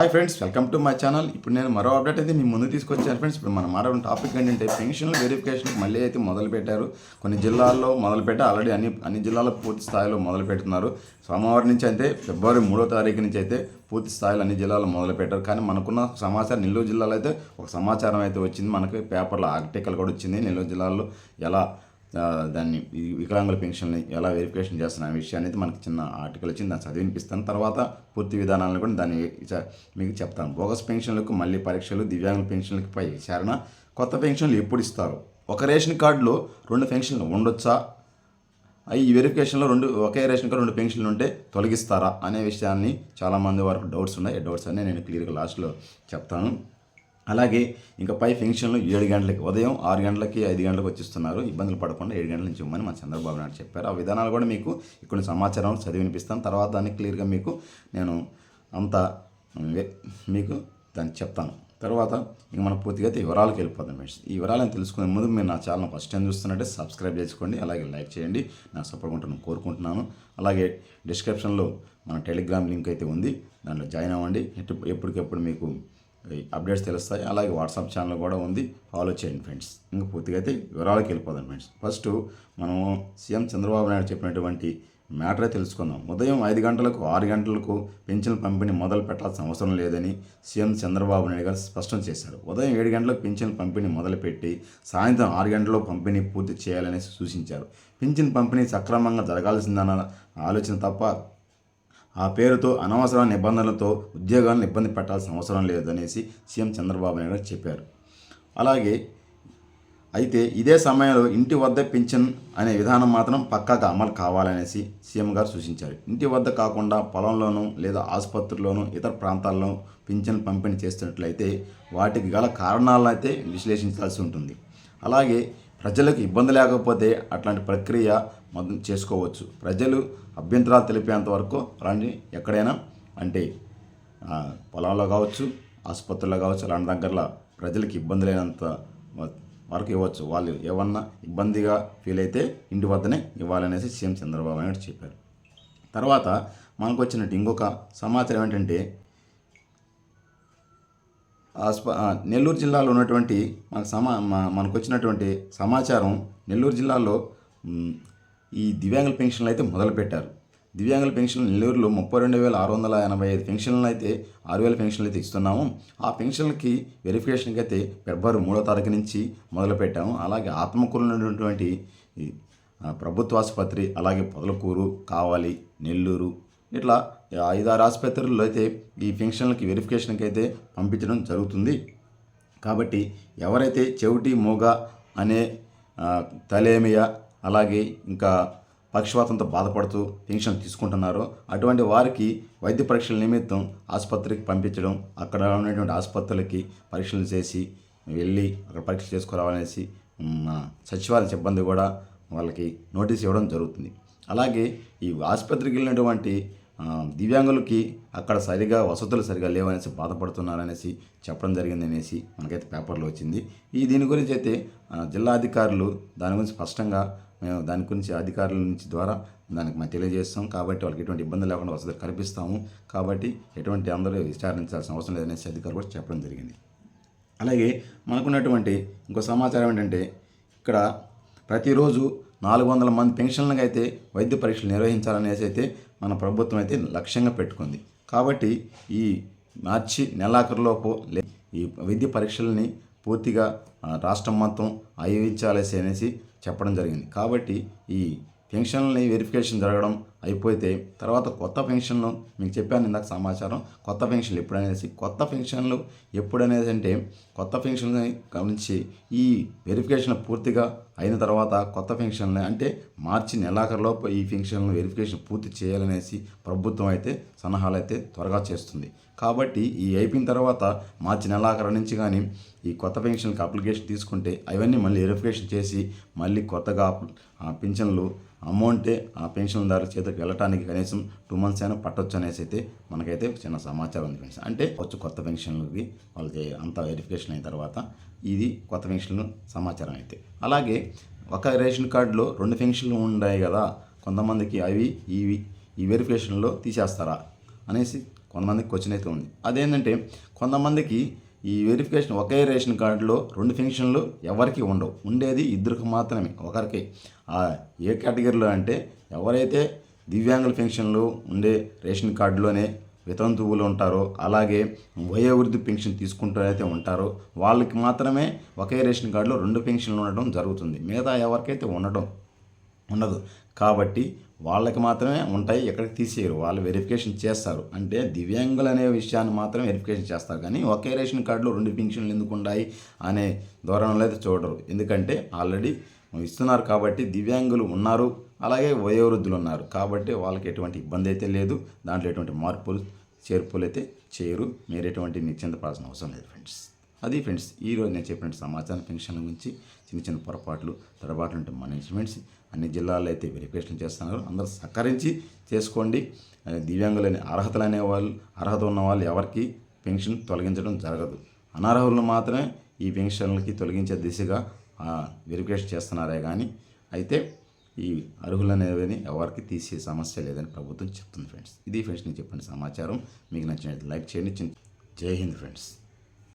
Hi friends welcome to my channel ఇప్పుడు నేను మరో అప్డేట్ అయితే మీ ముందు తీసుకొచ్చాను ఫ్రెండ్స్ ఇప్పుడు మనం మాట్లాడిన టాపిక్ ఏంటంటే పెన్షన్ల వెరిఫికేషన్ మళ్ళీ అయితే మొదలుపెట్టారు. కొన్ని జిల్లాల్లో మొదలుపెట్టి ఆల్రెడీ అన్ని అన్ని జిల్లాల్లో పూర్తి స్థాయిలో మొదలు పెడుతున్నారు సోమవారం నుంచి అయితే ఫిబ్రవరి మూడో తారీఖు నుంచి అయితే పూర్తి స్థాయిలో అన్ని జిల్లాల్లో మొదలుపెట్టారు. కానీ మనకున్న సమాచారం నెల్లూరు జిల్లాలో అయితే ఒక సమాచారం అయితే వచ్చింది. మనకి పేపర్లో ఆర్టికల్ కూడా వచ్చింది. నెల్లూరు జిల్లాలో ఎలా దాన్ని ఈ వికలాంగుల పెన్షన్ని ఎలా వెరిఫికేషన్ చేస్తున్న విషయాన్ని అయితే మనకి చిన్న ఆర్టికల్ వచ్చింది దాన్ని చదివినిపిస్తాను తర్వాత పూర్తి విధానాలను కూడా దాన్ని మీకు చెప్తాను. బోగస్ పెన్షన్లకు మళ్ళీ పరీక్షలు దివ్యాంగుల పెన్షన్లకు పై విచారణ. కొత్త పెన్షన్లు ఎప్పుడు ఇస్తారు? ఒక రేషన్ కార్డులో రెండు పెన్షన్లు ఉండొచ్చా? అవి ఈ వెరిఫికేషన్లో రెండు ఒకే రేషన్ కార్డు రెండు పెన్షన్లు ఉంటే తొలగిస్తారా? అనే విషయాన్ని చాలామంది వరకు డౌట్స్ ఉన్నాయి. ఈ డౌట్స్ అన్నీ నేను క్లియర్గా లాస్ట్లో చెప్తాను. అలాగే ఇంకా పై ఫంక్షన్లు ఏడు గంటలకి ఉదయం ఆరు గంటలకి ఐదు గంటలకు వచ్చిస్తున్నారు. ఇబ్బందులు పడకుండా ఏడు గంటల నుంచి ఇవ్వమని మన చంద్రబాబు నాయుడు చెప్పారు. ఆ విధానాలు కూడా మీకు ఇక్కడ సమాచారం చదివి వినిపిస్తాను. తర్వాత దాన్ని క్లియర్గా మీకు నేను అంత మీకు దాన్ని చెప్తాను. తర్వాత ఇంక మనం పూర్తిగా అయితే వివరాలకు వెళ్ళిపోతాం ఫ్రెండ్స్. ఈ వివరాలను తెలుసుకునే ముందు మీరు నా ఛానల్ ఫస్ట్ టైం చూస్తున్నట్టే సబ్స్క్రైబ్ చేసుకోండి. అలాగే లైక్ చేయండి. నా సపోర్ట్ ఉంటాను కోరుకుంటున్నాను. అలాగే డిస్క్రిప్షన్లో మన టెలిగ్రామ్ లింక్ అయితే ఉంది. దాంట్లో జాయిన్ అవ్వండి. ఎటు ఎప్పటికెప్పుడు మీకు అప్డేట్స్ తెలుస్తాయి. అలాగే వాట్సాప్ ఛానల్ కూడా ఉంది. ఫాలో చేయండి ఫ్రెండ్స్ ఇంకా పూర్తిగా అయితే వివరాలకు వెళ్ళిపోదాం ఫ్రెండ్స్ ఫస్ట్ మనము సీఎం చంద్రబాబు నాయుడు చెప్పినటువంటి మ్యాటరే తెలుసుకుందాం. ఉదయం ఐదు గంటలకు ఆరు గంటలకు పెన్షన్ పంపిణీ మొదలు పెట్టాల్సిన అవసరం లేదని సీఎం చంద్రబాబు నాయుడు గారు స్పష్టం చేశారు. ఉదయం ఏడు గంటలకు పెన్షన్ పంపిణీ మొదలుపెట్టి సాయంత్రం ఆరు గంటల్లో పంపిణీ పూర్తి చేయాలని సూచించారు. పెన్షన్ పంపిణీ సక్రమంగా జరగాల్సిందన్న ఆలోచన తప్ప ఆ పేరుతో అనవసర నిబంధనలతో ఉద్యోగాలను ఇబ్బంది పెట్టాల్సిన అవసరం లేదనేసి సీఎం చంద్రబాబు నాయుడు చెప్పారు. అలాగే అయితే ఇదే సమయంలో ఇంటి వద్ద పింఛన్ అనే విధానం మాత్రం పక్కాగా అమలు కావాలనేసి సీఎం గారు సూచించారు. ఇంటి వద్ద కాకుండా పొలంలోనూ లేదా ఆసుపత్రిలోనూ ఇతర ప్రాంతాల్లో పింఛన్ పంపిణీ చేస్తున్నట్లయితే వాటికి గల కారణాలను అయితే విశ్లేషించాల్సి ఉంటుంది. అలాగే ప్రజలకు ఇబ్బంది లేకపోతే అట్లాంటి ప్రక్రియ మొదలు చేసుకోవచ్చు. ప్రజలు అభ్యంతరాలు తెలిపేంత వరకు అలాంటి ఎక్కడైనా. అంటే పొలంలో పొలాల్లో కావచ్చు ఆసుపత్రిలో కావచ్చు అలాంటి దగ్గరలో ప్రజలకు ఇబ్బంది లేనంత వరకు ఇవ్వచ్చు. వాళ్ళు ఏమన్నా ఇబ్బందిగా ఫీల్ అయితే ఇంటి వద్దనే ఇవ్వాలనేసి సీఎం చంద్రబాబు నాయుడు చెప్పారు. తర్వాత మనకు వచ్చినట్టు ఇంకొక సమాచారం ఏంటంటే ఆస్ప నెల్లూరు జిల్లాలో ఉన్నటువంటి మనకు సమా మనకు వచ్చినటువంటి సమాచారం నెల్లూరు జిల్లాలో ఈ దివ్యాంగుల పెన్షన్లు అయితే మొదలుపెట్టారు. దివ్యాంగుల పెన్షన్లు నెల్లూరులో ముప్పై రెండు వేల ఆరు వందల ఎనభై ఐదు పెన్షన్లు అయితే ఆరు వేల పెన్షన్లు అయితే ఇస్తున్నాము. ఆ పెన్షన్లకి వెరిఫికేషన్కి అయితే ఫిబ్రవరి మూడో తారీఖు నుంచి మొదలుపెట్టాము. అలాగే ఆత్మకూరులో ఉన్నటువంటి ప్రభుత్వ ఆసుపత్రి అలాగే పొదలకూరు కావాలి నెల్లూరు ఇట్లా ఐదారు ఆసుపత్రుల్లో అయితే ఈ ఫంక్షన్లకి వెరిఫికేషన్కి అయితే పంపించడం జరుగుతుంది. కాబట్టి ఎవరైతే చెవిటి మూగ అనే తలేమియా అలాగే ఇంకా పక్షవాతంతో బాధపడుతూ పెన్షన్ తీసుకుంటున్నారో అటువంటి వారికి వైద్య పరీక్షల నిమిత్తం ఆసుపత్రికి పంపించడం అక్కడ ఉన్నటువంటి ఆసుపత్రులకి పరీక్షలు చేసి వెళ్ళి అక్కడ పరీక్ష చేసుకురావాలనేసి సచివాలయ సిబ్బంది కూడా వాళ్ళకి నోటీస్ ఇవ్వడం జరుగుతుంది. అలాగే ఈ ఆసుపత్రికి వెళ్ళినటువంటి దివ్యాంగులకి అక్కడ సరిగా వసతులు సరిగా లేవనేసి బాధపడుతున్నారనేసి చెప్పడం జరిగింది అనేసి మనకైతే పేపర్లో వచ్చింది. ఈ దీని గురించి అయితే జిల్లా అధికారులు దాని గురించి స్పష్టంగా మేము దాని గురించి అధికారుల నుంచి ద్వారా దానికి మేము తెలియజేస్తాం. కాబట్టి వాళ్ళకి ఎటువంటి ఇబ్బంది లేకుండా వసతులు కల్పిస్తాము. కాబట్టి ఎటువంటి అందరూ విచారించాల్సిన అవసరం లేదనేసి అధికారులు కూడా చెప్పడం జరిగింది. అలాగే మనకున్నటువంటి ఇంకో సమాచారం ఏంటంటే ఇక్కడ ప్రతిరోజు నాలుగు వందల మంది పెన్షన్లకు అయితే వైద్య పరీక్షలు నిర్వహించాలనేసి అయితే మన ప్రభుత్వం అయితే లక్ష్యంగా పెట్టుకుంది. కాబట్టి ఈ మార్చి నెలాఖరులోపు లే ఈ వైద్య పరీక్షల్ని పూర్తిగా రాష్ట్రం మొత్తం అయోగించాలేసి అనేసి చెప్పడం జరిగింది. కాబట్టి ఈ పెన్షన్లని వెరిఫికేషన్ జరగడం అయిపోతే తర్వాత కొత్త పెన్షన్లు మీకు చెప్పాను ఇందాక సమాచారం. కొత్త పెన్షన్లు ఎప్పుడనేసి కొత్త పెన్షన్లు ఎప్పుడనేది అంటే కొత్త పెన్షన్లు గమనించి ఈ వెరిఫికేషన్ పూర్తిగా అయిన తర్వాత కొత్త పెన్షన్లు అంటే మార్చి నెలాఖరులోపు ఈ పెన్షన్లు వెరిఫికేషన్ పూర్తి చేయాలనేసి ప్రభుత్వం అయితే సలహాలు అయితే త్వరగా చేస్తుంది. కాబట్టి ఈ అయిపోయిన తర్వాత మార్చి నెలాఖరు నుంచి కానీ ఈ కొత్త పెన్షన్కి అప్లికేషన్ తీసుకుంటే అవన్నీ మళ్ళీ వెరిఫికేషన్ చేసి మళ్ళీ కొత్తగా ఆ పెన్షన్లు అమౌంటే ఆ పెన్షన్దారు చేతికి వెళ్ళటానికి కనీసం టూ మంత్స్ అయినా పట్టొచ్చు అనేసి అయితే మనకైతే చిన్న సమాచారం ఉంది ఫ్రెండ్స్ అంటే వచ్చి కొత్త పెన్షన్లకి వాళ్ళకి అంత వెరిఫికేషన్ అయిన తర్వాత ఇది కొత్త పెన్షన్ సమాచారం అయితే. అలాగే ఒక రేషన్ కార్డులో రెండు పెన్షన్లు ఉన్నాయి కదా కొంతమందికి అవి ఇవి ఈ వెరిఫికేషన్లో తీసేస్తారా అనేసి కొంతమందికి క్వశ్చన్ అయితే ఉంది. అదేంటంటే కొంతమందికి ఈ వెరిఫికేషన్ ఒకే రేషన్ కార్డులో రెండు ఫంక్షన్లు ఎవరికి ఉండవు. ఉండేది ఇద్దరికి మాత్రమే ఒకరికి. ఆ ఏ కేటగిరీలో అంటే ఎవరైతే దివ్యాంగుల పెన్షన్లు ఉండే రేషన్ కార్డులోనే వితంతువులు ఉంటారో. అలాగే వయోవృద్ధి పెన్షన్ తీసుకుంటూ అయితే ఉంటారో. వాళ్ళకి మాత్రమే ఒకే రేషన్ కార్డులో రెండు పెన్షన్లు ఉండడం జరుగుతుంది. మిగతా ఎవరికైతే ఉండడం ఉండదు. కాబట్టి వాళ్ళకి మాత్రమే ఉంటాయి. ఎక్కడికి తీసేయరు. వాళ్ళు వెరిఫికేషన్ చేస్తారు. అంటే దివ్యాంగులు అనే విషయాన్ని మాత్రం వెరిఫికేషన్ చేస్తారు. కానీ ఒకే రేషన్ కార్డులో రెండు పెన్షన్లు ఎందుకు ఉన్నాయి అనే ధోరణిలో అయితే చూడరు. ఎందుకంటే ఆల్రెడీ ఇస్తున్నారు కాబట్టి దివ్యాంగులు ఉన్నారు అలాగే వయోవృద్ధులు ఉన్నారు కాబట్టి వాళ్ళకి ఎటువంటి ఇబ్బంది అయితే లేదు. దాంట్లో ఎటువంటి మార్పులు చేర్పులు అయితే చేయరు. మీరు ఎటువంటి నిశ్చింతపడాల్సిన అవసరం లేదు ఫ్రెండ్స్. అది ఫ్రెండ్స్ ఈరోజు నేను చెప్పిన సమాచారం పెన్షన్ల గురించి చిన్న చిన్న పొరపాట్లు తడబాట్లు ఉంటే మేనేజ్మెంట్స్ అన్ని జిల్లాల్లో అయితే వెరిఫికేషన్ చేస్తున్నారు. అందరూ సహకరించి చేసుకోండి. ఆ, దివ్యాంగులని అర్హతలు అనేవాళ్ళు అర్హత ఉన్న వాళ్ళు ఎవరికి పెన్షన్ తొలగించడం జరగదు. అనర్హులను మాత్రమే ఈ పెన్షన్లకి తొలగించే దిశగా వెరిఫికేషన్ చేస్తున్నారే కానీ అయితే ఈ అర్హులనేవి ఎవరికి తీసే సమస్య లేదని ప్రభుత్వం చెప్తుంది ఫ్రెండ్స్. ఇది ఫ్రెండ్స్ నేను చెప్పిన సమాచారం. మీకు నచ్చినట్టు లైక్ చేయండి. జై హింద్ ఫ్రెండ్స్.